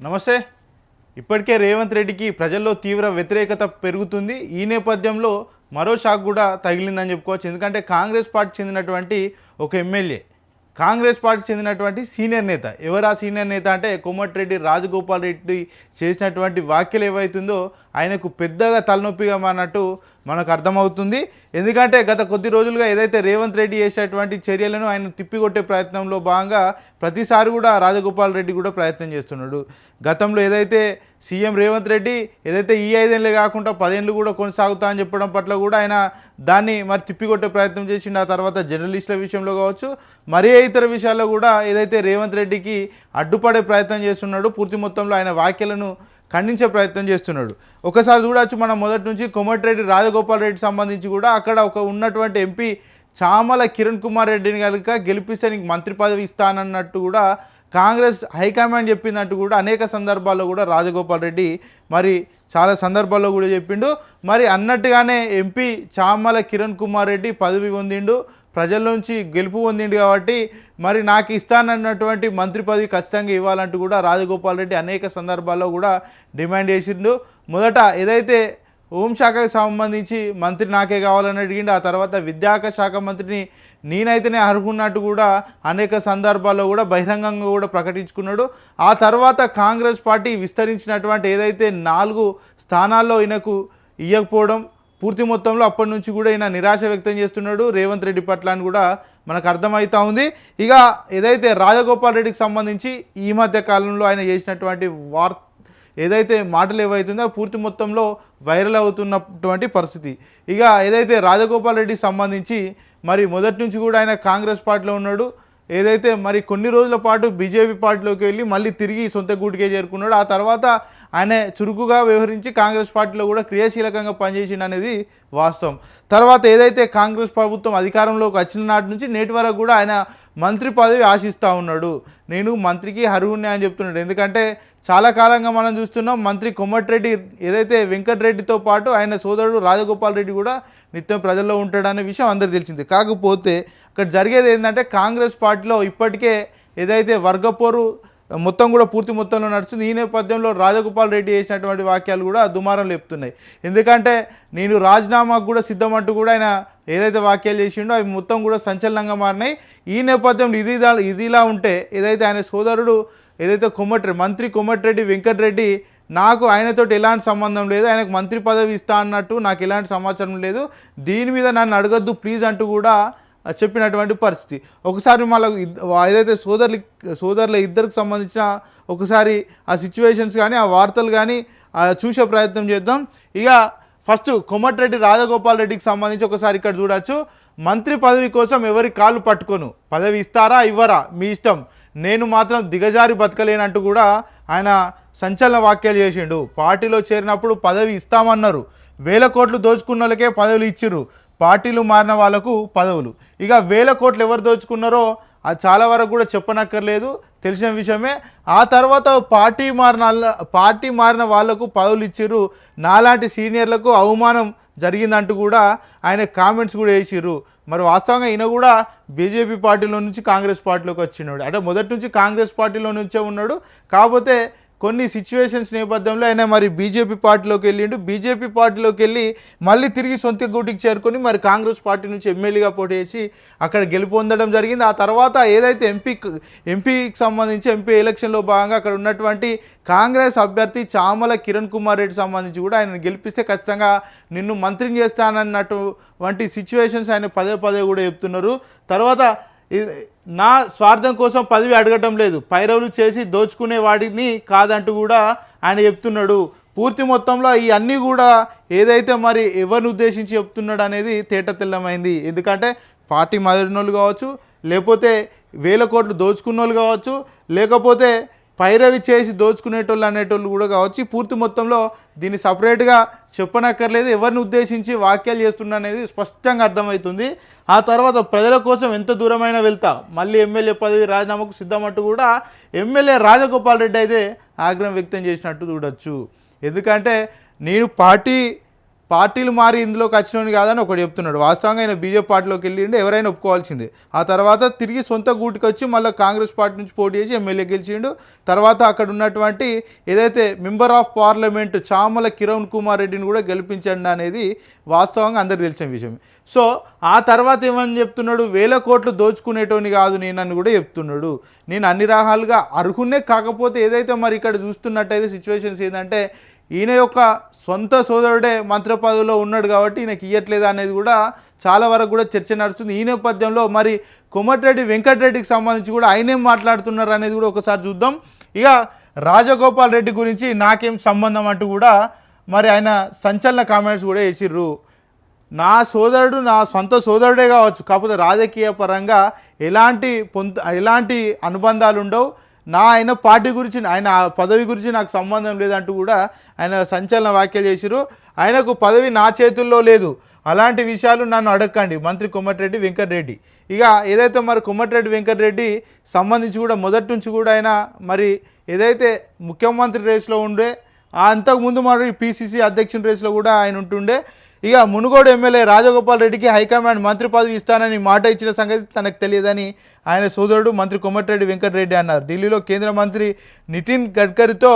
నమస్తే. ఇప్పటికే రేవంత్ రెడ్డికి ప్రజల్లో తీవ్ర వ్యతిరేకత పెరుగుతుంది. ఈ నేపథ్యంలో మరో షాక్ కూడా తగిలిందని చెప్పుకోవచ్చు. ఎందుకంటే కాంగ్రెస్ పార్టీ చెందినటువంటి ఒక ఎమ్మెల్యే కాంగ్రెస్ పార్టీ చెందినటువంటి సీనియర్ నేత ఎవరు ఆ సీనియర్ నేత అంటే కోమటిరెడ్డి రాజగోపాల్ రెడ్డి చేసినటువంటి వ్యాఖ్యలు ఏవైతుందో ఆయనకు పెద్దగా తలనొప్పిగా మారినట్టు మనకు అర్థమవుతుంది. ఎందుకంటే గత కొద్ది రోజులుగా ఏదైతే రేవంత్ రెడ్డి చేసేటువంటి చర్యలను ఆయన తిప్పికొట్టే ప్రయత్నంలో భాగంగా ప్రతిసారి కూడా రాజగోపాల్ రెడ్డి కూడా ప్రయత్నం చేస్తున్నాడు. గతంలో ఏదైతే సీఎం రేవంత్ రెడ్డి ఏదైతే ఈ ఐదేళ్ళే కాకుండా పదేళ్ళు కూడా కొనసాగుతా అని చెప్పడం పట్ల కూడా ఆయన దాన్ని మరి తిప్పికొట్టే ప్రయత్నం చేసిండు. ఆ తర్వాత జర్నలిస్టుల విషయంలో కావచ్చు మరే ఇతర విషయాల్లో కూడా ఏదైతే రేవంత్ రెడ్డికి అడ్డుపడే ప్రయత్నం చేస్తున్నాడు పూర్తి మొత్తంలో ఆయన వ్యాఖ్యలను ఖండించే ప్రయత్నం చేస్తున్నాడు. ఒకసారి చూడవచ్చు మనం మొదటి నుంచి కొమటిరెడ్డి రాజగోపాల్ రెడ్డి సంబంధించి కూడా అక్కడ ఒక ఉన్నటువంటి ఎంపీ చామల కిరణ్ కుమార్ రెడ్డిని కనుక గెలిపిస్తే నీకు మంత్రి పదవి ఇస్తానన్నట్టు కూడా కాంగ్రెస్ హైకమాండ్ చెప్పిందంటూ కూడా అనేక సందర్భాల్లో కూడా రాజగోపాల్ రెడ్డి మరి చాలా సందర్భాల్లో కూడా చెప్పిండు. మరి అన్నట్టుగానే ఎంపీ చామల కిరణ్ కుమార్ రెడ్డి పదవి పొందిండు. ప్రజల నుంచి గెలుపు పొందిండు కాబట్టి మరి నాకు ఇస్తానన్నటువంటి మంత్రి పదవి ఖచ్చితంగా ఇవ్వాలంటూ కూడా రాజగోపాల్ రెడ్డి అనేక సందర్భాల్లో కూడా డిమాండ్ చేసిండు. మొదట ఏదైతే హోంశాఖకు సంబంధించి మంత్రి నాకే కావాలని అడిగిండు. ఆ తర్వాత విద్యాక శాఖ మంత్రిని నేనైతేనే అర్హున్నట్టు కూడా అనేక సందర్భాల్లో కూడా బహిరంగంగా కూడా ప్రకటించుకున్నాడు. ఆ తర్వాత కాంగ్రెస్ పార్టీ విస్తరించినటువంటి ఏదైతే నాలుగు స్థానాల్లో ఈయనకు ఇవ్వకపోవడం పూర్తి మొత్తంలో అప్పటి నుంచి కూడా ఈయన నిరాశ వ్యక్తం చేస్తున్నాడు. రేవంత్ రెడ్డి పట్ల అని కూడా మనకు అర్థమవుతా ఉంది. ఇక ఏదైతే రాజగోపాల్ రెడ్డికి సంబంధించి ఈ మధ్య కాలంలో ఆయన చేసినటువంటి వార్త ఏదైతే మాటలు ఏవైతుందో పూర్తి మొత్తంలో వైరల్ అవుతున్నటువంటి పరిస్థితి. ఇక ఏదైతే రాజగోపాల్ రెడ్డికి సంబంధించి మరి మొదటి నుంచి కూడా ఆయన కాంగ్రెస్ పార్టీలో ఉన్నాడు. ఏదైతే మరి కొన్ని రోజుల పాటు బీజేపీ పార్టీలోకి వెళ్ళి మళ్ళీ తిరిగి సొంత గూటికే చేరుకున్నాడు. ఆ తర్వాత ఆయన చురుకుగా వ్యవహరించి కాంగ్రెస్ పార్టీలో కూడా క్రియాశీలకంగా పనిచేసిండు అనేది వాస్తవం. తర్వాత ఏదైతే కాంగ్రెస్ ప్రభుత్వం అధికారంలోకి వచ్చిన నాటి నుంచి నేటి వరకు కూడా ఆయన మంత్రి పదవి ఆశిస్తూ ఉన్నాడు. నేను మంత్రికి అర్హుణ్ణి అని చెప్తున్నాడు. ఎందుకంటే చాలా కాలంగా మనం చూస్తున్నాం మంత్రి కొమ్మటిరెడ్డి ఏదైతే వెంకటరెడ్డితో పాటు ఆయన సోదరుడు రాజగోపాల్ రెడ్డి కూడా నిత్యం ప్రజల్లో ఉంటాడనే విషయం అందరికీ తెలిసింది. కాకపోతే అక్కడ జరిగేది ఏంటంటే కాంగ్రెస్ పార్టీలో ఇప్పటికే ఏదైతే వర్గపోరు మొత్తం కూడా పూర్తి మొత్తంలో నడుస్తుంది. ఈ నేపథ్యంలో రాజగోపాల్ రెడ్డి చేసినటువంటి వాక్యాలు కూడా దుమారం లేపుతున్నాయి. ఎందుకంటే నేను రాజీనామాకు కూడా సిద్ధమంటూ కూడా ఆయన ఏదైతే వాక్యాలు చేసిండో అవి మొత్తం కూడా సంచలనంగా మారినాయి. ఈ నేపథ్యంలో ఇది ఇదిలా ఉంటే ఏదైతే ఆయన సోదరుడు ఏదైతే కొమ్మటి మంత్రి కొమ్మటిరెడ్డి వెంకటరెడ్డి నాకు ఆయనతోటి ఎలాంటి సంబంధం లేదు. ఆయనకు మంత్రి పదవి ఇస్తా అన్నట్టు నాకు ఎలాంటి సమాచారం లేదు. దీని మీద నన్ను అడగద్దు ప్లీజ్ అంటూ కూడా చెప్పినటువంటి పరిస్థితి. ఒకసారి మళ్ళీ ఏదైతే సోదరులు సోదరుల ఇద్దరికి సంబంధించిన ఒకసారి ఆ సిచ్యువేషన్స్ కానీ ఆ వార్తలు కానీ చూసే ప్రయత్నం చేద్దాం. ఇక ఫస్ట్ కొమ్మటిరెడ్డి రాజగోపాల్ రెడ్డికి సంబంధించి ఒకసారి ఇక్కడ చూడొచ్చు. మంత్రి పదవి కోసం ఎవరి కాళ్ళు పట్టుకోను? పదవి ఇస్తారా ఇవ్వరా? మీ ఇష్టం. నేను మాత్రం దిగజారి బతకలేనంటూ కూడా ఆయన సంచలన వాక్యాలు చేసిండు. పార్టీలో చేరినప్పుడు పదవి ఇస్తామన్నారు. వేల కోట్లు దోచుకున్న వాళ్ళకే పదవులు ఇచ్చిర్రు. పార్టీలు మారిన వాళ్ళకు పదవులు. ఇక వేల కోట్లు ఎవరు దోచుకున్నారో అది చాలా వరకు కూడా చెప్పనక్కర్లేదు. తెలిసిన విషయమే. ఆ తర్వాత పార్టీ మారిన పార్టీ మారిన వాళ్ళకు పదవులు ఇచ్చిర్రు. నాలాంటి సీనియర్లకు అవమానం జరిగిందంటూ కూడా ఆయన కామెంట్స్ కూడా వేసిర్రు. మరి వాస్తవంగా ఈయన కూడా బీజేపీ పార్టీలో నుంచి కాంగ్రెస్ పార్టీలోకి వచ్చినాడు. అంటే మొదటి నుంచి కాంగ్రెస్ పార్టీలో నుంచే ఉన్నాడు. కాకపోతే కొన్ని సిచ్యువేషన్స్ నేపథ్యంలో ఆయన మరి బీజేపీ పార్టీలోకి వెళ్ళిండు. బీజేపీ పార్టీలోకి వెళ్ళి మళ్ళీ తిరిగి సొంత గూటికి చేరుకొని మరి కాంగ్రెస్ పార్టీ నుంచి ఎమ్మెల్యేగా పోటీ చేసి అక్కడ గెలుపొందడం జరిగింది. ఆ తర్వాత ఏదైతే ఎంపీ ఎంపీకి సంబంధించి ఎంపీ ఎలక్షన్లో భాగంగా అక్కడ ఉన్నటువంటి కాంగ్రెస్ అభ్యర్థి చామల కిరణ్ కుమార్ రెడ్డి సంబంధించి కూడా ఆయన గెలిపిస్తే ఖచ్చితంగా నిన్ను మంత్రిని చేస్తానన్నటువంటి సిచ్యువేషన్స్ ఆయన పదే పదే కూడా చెప్తున్నారు. తర్వాత నా స్వార్థం కోసం పదవి అడగటం లేదు. పైరవులు చేసి దోచుకునే వాడిని కాదంటూ కూడా ఆయన చెప్తున్నాడు. పూర్తి మొత్తంలో ఈ అన్నీ కూడా ఏదైతే మరి ఎవరిని ఉద్దేశించి చెప్తున్నాడు అనేది తేట తెల్లమైంది. ఎందుకంటే పార్టీ మదిరినోళ్ళు కావచ్చు లేకపోతే వేల కోట్లు దోచుకున్న వాళ్ళు కావచ్చు లేకపోతే పైరవి చేసి దోచుకునేటోళ్ళు అనేటోళ్ళు కూడా కావచ్చు. పూర్తి మొత్తంలో దీన్ని సపరేట్గా చెప్పనక్కర్లేదు. ఎవరిని ఉద్దేశించి వాక్యాలు చేస్తున్నా అనేది స్పష్టంగా అర్థమవుతుంది. ఆ తర్వాత ప్రజల కోసం ఎంత దూరమైనా వెళ్తా. మళ్ళీ ఎమ్మెల్యే పదవి రాజీనామాకు సిద్ధమంటూ కూడా ఎమ్మెల్యే రాజగోపాల్ రెడ్డి అయితే ఆగ్రహం వ్యక్తం చేసినట్టు చూడొచ్చు. ఎందుకంటే నేను పార్టీ పార్టీలు మారి ఇందులోకి వచ్చినోని కాదని ఒకటి చెప్తున్నాడు. వాస్తవంగా ఆయన బీజేపీ పార్టీలోకి వెళ్ళిండే ఎవరైనా ఒప్పుకోవాల్సిందే. ఆ తర్వాత తిరిగి సొంత గూటికి వచ్చి మళ్ళీ కాంగ్రెస్ పార్టీ నుంచి పోటీ చేసి ఎమ్మెల్యే గెలిచిండు. తర్వాత అక్కడ ఉన్నటువంటి ఏదైతే member of parliament Chamala Kiran Kumar రెడ్డిని కూడా గెలిపించండి అనేది వాస్తవంగా అందరికి తెలిసిన విషయం. సో ఆ తర్వాత ఏమని చెప్తున్నాడు? వేల కోట్లు దోచుకునేటోని కాదు నేనని కూడా చెప్తున్నాడు. నేను అన్ని రకాలుగా అర్హునే కాకపోతే ఏదైతే మరి ఇక్కడ చూస్తున్నట్టయితే సిచ్యువేషన్స్ ఏంటంటే ఈయన యొక్క సొంత సోదరుడే మంత్రి పదవిలో ఉన్నాడు కాబట్టి ఈయనకి ఇయ్యట్లేదు అనేది కూడా చాలా వరకు కూడా చర్చ నడుస్తుంది. ఈ నేపథ్యంలో మరి కొమటిరెడ్డి వెంకటరెడ్డికి సంబంధించి కూడా ఆయనేం మాట్లాడుతున్నారు అనేది కూడా ఒకసారి చూద్దాం. ఇక రాజగోపాల్ రెడ్డి గురించి నాకేం సంబంధం అంటూ కూడా మరి ఆయన సంచలన కామెంట్స్ కూడా వేసిర్రు. నా సోదరుడు నా సొంత సోదరుడే కావచ్చు కాకపోతే రాజకీయ పరంగా ఎలాంటి పొంత ఎలాంటి అనుబంధాలు ఉండవు నా ఆయన పార్టీ గురించి ఆయన ఆ పదవి గురించి నాకు సంబంధం లేదంటూ కూడా ఆయన సంచలన వ్యాఖ్యలు చేసిరు ఆయనకు పదవి నా చేతుల్లో లేదు. అలాంటి విషయాలు నన్ను అడగండి మంత్రి కొమ్మటిరెడ్డి వెంకటరెడ్డి. ఇక ఏదైతే మరి కొమ్మటిరెడ్డి వెంకటరెడ్డి సంబంధించి కూడా మొదటి నుంచి కూడా ఆయన మరి ఏదైతే ముఖ్యమంత్రి రేస్లో ఉండే అంతకుముందు మరి పిసిసి అధ్యక్షుని రేసులో కూడా ఆయన ఉంటుండే. ఇక మునుగోడు ఎమ్మెల్యే రాజగోపాల్ రెడ్డికి హైకమాండ్ మంత్రి పదవి ఇస్తానని మాట ఇచ్చిన సంగతి తనకు తెలియదని ఆయన సోదరుడు మంత్రి కొమ్మటిరెడ్డి వెంకటరెడ్డి అన్నారు. ఢిల్లీలో కేంద్ర మంత్రి నితిన్ గడ్కరీతో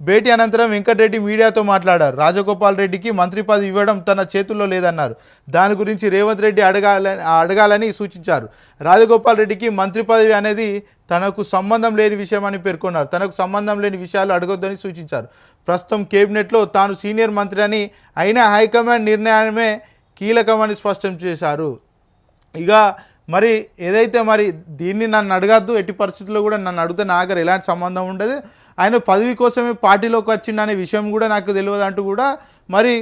భేటీ అనంతరం వెంకటరెడ్డి మీడియాతో మాట్లాడారు. రాజగోపాల్ రెడ్డికి మంత్రి పదవి ఇవ్వడం తన చేతుల్లో లేదన్నారు. దాని గురించి రేవంత్ రెడ్డి అడగాలని అడగాలని సూచించారు. రాజగోపాల్ రెడ్డికి మంత్రి పదవి అనేది తనకు సంబంధం లేని విషయం అని పేర్కొన్నారు. తనకు సంబంధం లేని విషయాలు అడగొద్దని సూచించారు. ప్రస్తుతం కేబినెట్లో తాను సీనియర్ మంత్రి అని అయినా హైకమాండ్ నిర్ణయమే కీలకమని స్పష్టం చేశారు. ఇక మరి ఏదైతే మరి దీన్ని నన్ను అడగద్దు ఎట్టి పరిస్థితుల్లో కూడా నన్ను అడిగితే నాకు ఎలాంటి సంబంధం ఉండదు. ఆయన పదవి కోసమే పార్టీలోకి వచ్చిండనే విషయం కూడా నాకు తెలియదు అంటూ కూడా మరి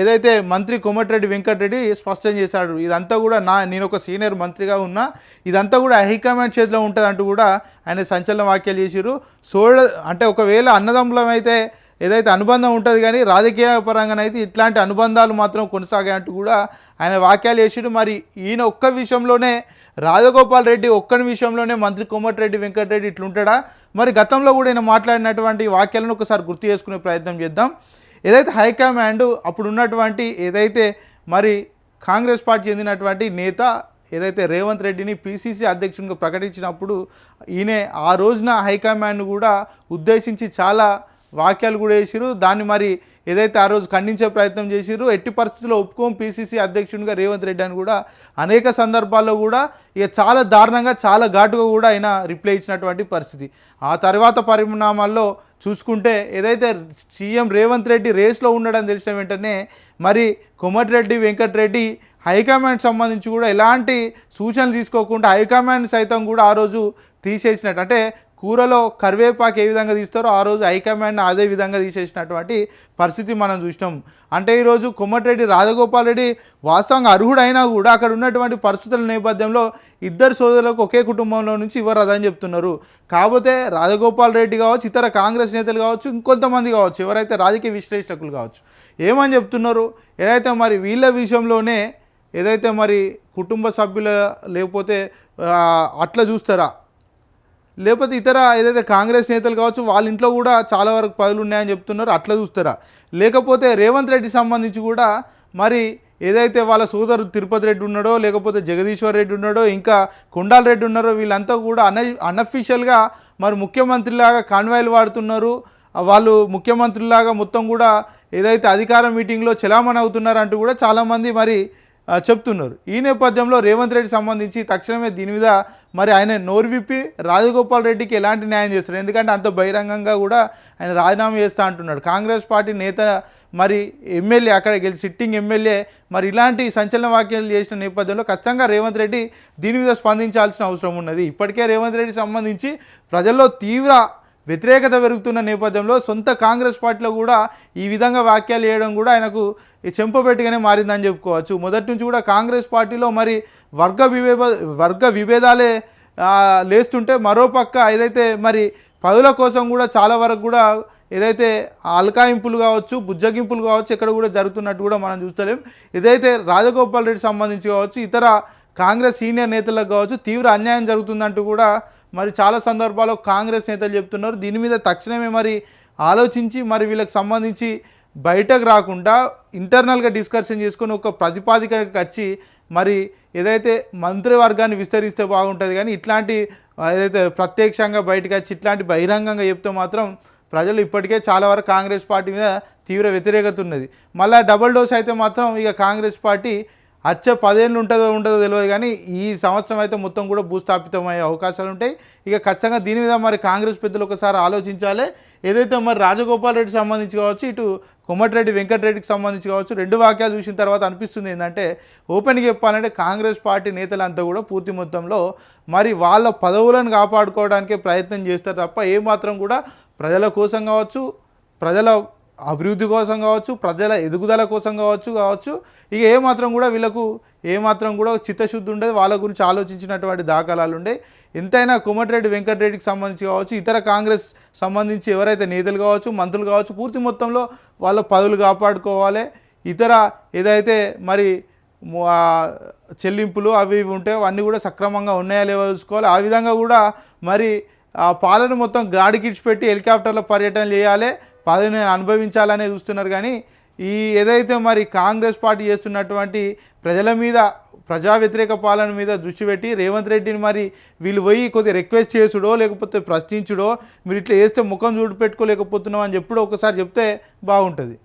ఏదైతే మంత్రి కోమటిరెడ్డి వెంకటరెడ్డి స్పష్టం చేశాడు ఇదంతా కూడా నా నేను ఒక సీనియర్ మంత్రిగా ఉన్నా ఇదంతా కూడా హైకమాండ్ చేతిలో ఉంటుంది అంటూ కూడా ఆయన సంచలన వ్యాఖ్యలు చేసిరు సోడ అంటే ఒకవేళ అన్నదమ్ములం అయితే ఏదైతే అనుబంధం ఉంటుంది కానీ రాజకీయ పరంగానైతే ఇట్లాంటి అనుబంధాలు మాత్రం కొనసాగాయంటూ కూడా ఆయన వ్యాఖ్యలు చేసిడు. మరి ఈయన ఒక్క విషయంలోనే రాజగోపాల్ రెడ్డి ఒక్కని విషయంలోనే మంత్రి కోమటిరెడ్డి వెంకటరెడ్డి ఇట్లుంటాడా? మరి గతంలో కూడా ఈయన మాట్లాడినటువంటి వాక్యాలను ఒకసారి గుర్తు చేసుకునే ప్రయత్నం చేద్దాం. ఏదైతే హైకమాండ్ అప్పుడు ఉన్నటువంటి ఏదైతే మరి కాంగ్రెస్ పార్టీ చెందినటువంటి నేత ఏదైతే రేవంత్ రెడ్డిని పిసిసి అధ్యక్షునిగా ప్రకటించినప్పుడు ఈయన ఆ రోజున హైకమాండ్ కూడా ఉద్దేశించి చాలా వాక్యాలు కూడా వేసిరు దాన్ని మరి ఏదైతే ఆ రోజు ఖండించే ప్రయత్నం చేసిరు ఎట్టి పరిస్థితుల్లో ఒప్పుకోం పిసిసి అధ్యక్షునిగా రేవంత్ రెడ్డి అని కూడా అనేక సందర్భాల్లో కూడా ఇక చాలా దారుణంగా చాలా ఘాటుగా కూడా ఆయన రిప్లై ఇచ్చినటువంటి పరిస్థితి. ఆ తర్వాత పరిణామాల్లో చూసుకుంటే ఏదైతే సీఎం రేవంత్ రెడ్డి రేస్లో ఉండడం తెలిసిన వెంటనే మరి కొమటిరెడ్డి వెంకటరెడ్డి హైకమాండ్ సంబంధించి కూడా ఎలాంటి సూచనలు తీసుకోకుండా హైకమాండ్ సైతం కూడా ఆ రోజు తీసేసినట్టు. అంటే కూరలో కరివేపాకు ఏ విధంగా తీస్తారో ఆ రోజు హైకమాండ్ అదే విధంగా తీసేసినటువంటి పరిస్థితి మనం చూసినాం. అంటే ఈరోజు కొమ్మటిరెడ్డి రాజగోపాల్ రెడ్డి వాస్తవంగా అర్హుడైనా కూడా అక్కడ ఉన్నటువంటి పరిస్థితుల నేపథ్యంలో ఇద్దరు సోదరులకు ఒకే కుటుంబంలో నుంచి ఇవ్వరదని చెప్తున్నారు. కాకపోతే రాజగోపాల్ రెడ్డి కావచ్చు ఇతర కాంగ్రెస్ నేతలు కావచ్చు ఇంకొంతమంది కావచ్చు ఎవరైతే రాజకీయ విశ్లేషకులు కావచ్చు. ఏమని చెప్తున్నారు? ఏదైతే మరి వీళ్ళ విషయంలోనే ఏదైతే మరి కుటుంబ సభ్యుల లేకపోతే అట్లా చూస్తారా? లేకపోతే ఇతర ఏదైతే కాంగ్రెస్ నేతలు కావచ్చు వాళ్ళ ఇంట్లో కూడా చాలా వరకు పదులు ఉన్నాయని చెప్తున్నారు అట్లా చూస్తారా? లేకపోతే రేవంత్ రెడ్డి సంబంధించి కూడా మరి ఏదైతే వాళ్ళ సోదరు తిరుపతి రెడ్డి ఉన్నాడో లేకపోతే జగదీశ్వర్ రెడ్డి ఉన్నాడో ఇంకా కొండాల రెడ్డి ఉన్నారో వీళ్ళంతా కూడా అన అన్అఫీషియల్గా మరి ముఖ్యమంత్రిలాగా కాన్వాయిలు వాడుతున్నారు. వాళ్ళు ముఖ్యమంత్రులాగా మొత్తం కూడా ఏదైతే అధికార మీటింగ్లో చలామణి అవుతున్నారంటూ కూడా చాలామంది మరి చెప్తున్నారు. ఈ నేపథ్యంలో రేవంత్ రెడ్డి సంబంధించి తక్షణమే దీని మీద మరి ఆయన నోరు విప్పి రాజగోపాల్ రెడ్డికి ఎలాంటి న్యాయం చేస్తారు ఎందుకంటే అంత బహిరంగంగా కూడా ఆయన రాజీనామా చేస్తా అంటున్నాడు. కాంగ్రెస్ పార్టీ నేత మరి ఎమ్మెల్యే అక్కడ గెలిచి సిట్టింగ్ ఎమ్మెల్యే మరి ఇలాంటి సంచలన వ్యాఖ్యలు చేసిన నేపథ్యంలో ఖచ్చితంగా రేవంత్ రెడ్డి దీని మీద స్పందించాల్సిన అవసరం ఉన్నది. ఇప్పటికే రేవంత్ రెడ్డి సంబంధించి ప్రజల్లో తీవ్ర వ్యతిరేకత పెరుగుతున్న నేపథ్యంలో సొంత కాంగ్రెస్ పార్టీలో కూడా ఈ విధంగా వ్యాఖ్యలు చేయడం కూడా ఆయనకు ఈ మారిందని చెప్పుకోవచ్చు. మొదటి నుంచి కూడా కాంగ్రెస్ పార్టీలో మరి వర్గ విభేద వర్గ విభేదాలే లేస్తుంటే మరోపక్క ఏదైతే మరి పదుల కోసం కూడా చాలా వరకు కూడా ఏదైతే అల్కాయింపులు కావచ్చు బుజ్జగింపులు కావచ్చు ఇక్కడ కూడా జరుగుతున్నట్టు కూడా మనం చూస్తలేం. ఏదైతే రాజగోపాల్ రెడ్డి సంబంధించి కావచ్చు ఇతర కాంగ్రెస్ సీనియర్ నేతలకు కావచ్చు తీవ్ర అన్యాయం జరుగుతుందంటూ కూడా మరి చాలా సందర్భాల్లో కాంగ్రెస్ నేతలు చెప్తున్నారు. దీని మీద తక్షణమే మరి ఆలోచించి మరి వీళ్ళకి సంబంధించి బయటకు రాకుండా ఇంటర్నల్గా డిస్కషన్ చేసుకొని ఒక ప్రతిపాదికకి వచ్చి మరి ఏదైతే మంత్రివర్గాన్ని విస్తరిస్తే బాగుంటుంది కానీ ఇట్లాంటి ఏదైతే ప్రత్యక్షంగా బయటకు వచ్చి ఇట్లాంటి బహిరంగంగా చెప్తే మాత్రం ప్రజలు ఇప్పటికే చాలా వరకు కాంగ్రెస్ పార్టీ మీద తీవ్ర వ్యతిరేకత ఉన్నది. మళ్ళీ డబుల్ డోస్ అయితే మాత్రం ఇక కాంగ్రెస్ పార్టీ వచ్చే పదేళ్ళు ఉంటుందో ఉండదో తెలియదు కానీ ఈ సంవత్సరం అయితే మొత్తం కూడా భూస్థాపితం అయ్యే అవకాశాలు ఉంటాయి. ఇక ఖచ్చితంగా దీని మీద మరి కాంగ్రెస్ పెద్దలు ఒకసారి ఆలోచించాలి. ఏదైతే మరి రాజగోపాల్ రెడ్డి సంబంధించి కావచ్చు ఇటు కొమ్మటిరెడ్డి వెంకటరెడ్డికి సంబంధించి కావచ్చు రెండు వాక్యాలు చూసిన తర్వాత అనిపిస్తుంది ఏంటంటే ఓపెన్గా చెప్పాలంటే కాంగ్రెస్ పార్టీ నేతలంతా కూడా పూర్తి మొత్తంలో మరి వాళ్ళ పదవులను కాపాడుకోవడానికే ప్రయత్నం చేస్తారు తప్ప ఏమాత్రం కూడా ప్రజల కోసం కావచ్చు ప్రజల అభివృద్ధి కోసం కావచ్చు ప్రజల ఎదుగుదల కోసం కావచ్చు కావచ్చు ఇక ఏమాత్రం కూడా వీళ్ళకు ఏమాత్రం కూడా చిత్తశుద్ధి ఉండదు. వాళ్ళ గురించి ఆలోచించినటువంటి దాఖలాలు ఉండే. ఎంతైనా కోమటిరెడ్డి వెంకటరెడ్డికి సంబంధించి కావచ్చు ఇతర కాంగ్రెస్ సంబంధించి ఎవరైతే నేతలు కావచ్చు మంత్రులు కావచ్చు పూర్తి మొత్తంలో వాళ్ళ పదవులు కాపాడుకోవాలి. ఇతర ఏదైతే మరి చెల్లింపులు అవి ఇవి ఉంటే అవన్నీ కూడా సక్రమంగా ఉన్నాయా లేవో చూసుకోవాలి. ఆ విధంగా కూడా మరి ఆ పాలన మొత్తం గాడికిడ్చి పెట్టి హెలికాప్టర్లో పర్యటన చేయాలి. పదవిని అనుభవించాలనే చూస్తున్నారు కానీ ఈ ఏదైతే మరి కాంగ్రెస్ పార్టీ చేస్తున్నటువంటి ప్రజల మీద ప్రజా వ్యతిరేక పాలన మీద దృష్టి పెట్టి రేవంత్ రెడ్డిని మరి వీళ్ళు పోయి కొద్దిగా రిక్వెస్ట్ చేసుడో లేకపోతే ప్రశ్నించుడో మీరు ఇట్లా వేస్తే ముఖం చూడు పెట్టుకోలేకపోతున్నాం అని చెప్పుడు ఒకసారి చెప్తే బాగుంటుంది.